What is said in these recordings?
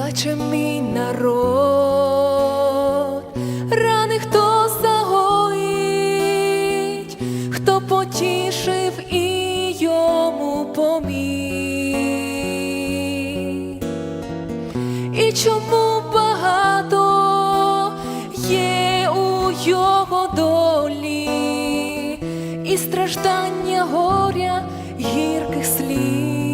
плаче мій народ, рани хто загоїть, хто потішив і йому поміг. І чому багато є у його долі, і страждання горя гірких сліз,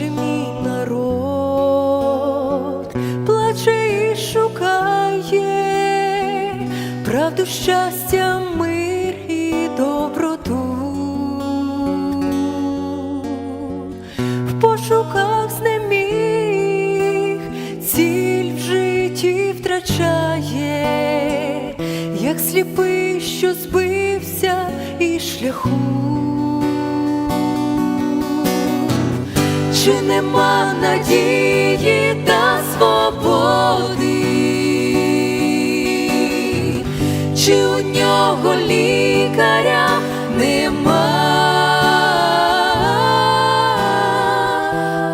плаче мій народ, плаче і шукає правду, щастя, мир і доброту в пошуках знеміг, ціль в житті втрачає, як сліпий, що збився із шляху. Чи нема надії та свободи, чи у нього лікаря нема?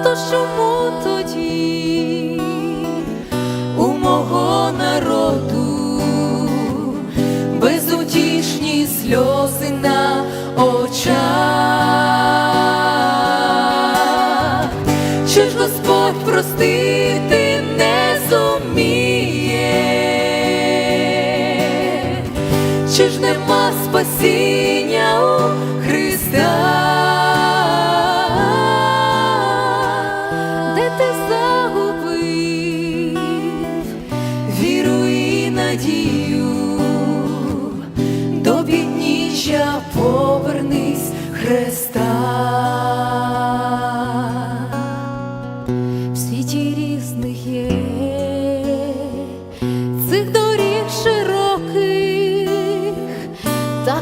То чому тоді у мого народу безутішні сльози на не зуміє? Чи ж нема спасіння у Христа? Де ти загубив віру і надію? До підніжжя повернись Христа.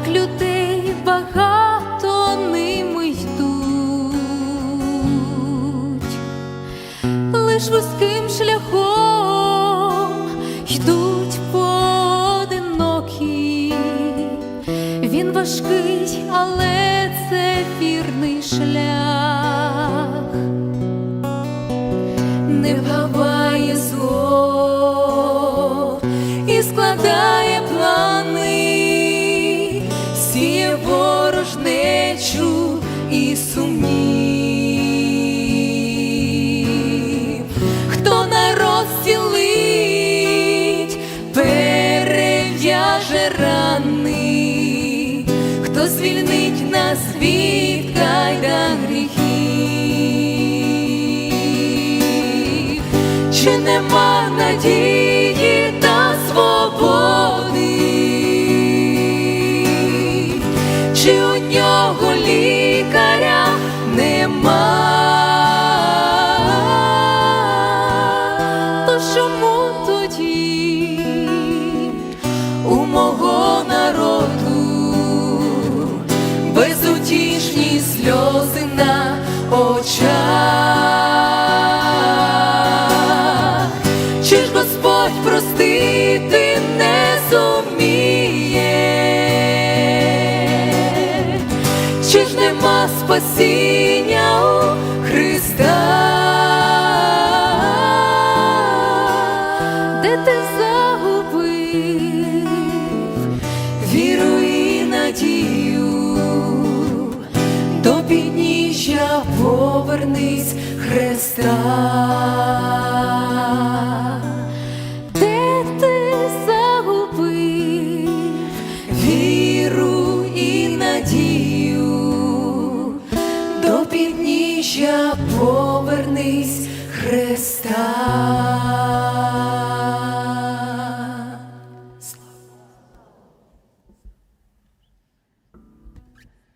Так людей багато ними йдуть, лиш вузьким шляхом йдуть поодинокі. Він важкий, але це вірний шлях не і сумнів. Хто народ зцілить, перев'яже рани, хто звільнить нас від кайдан гріхів, чи нема надії чому тоді у мого народу безутішні сльози на очах? Чи ж Господь простити не зуміє? Чи ж нема спасіння надію? До підніжжя повернись Христа. Де ти загубив і надію? До підніжжя повернись Христа.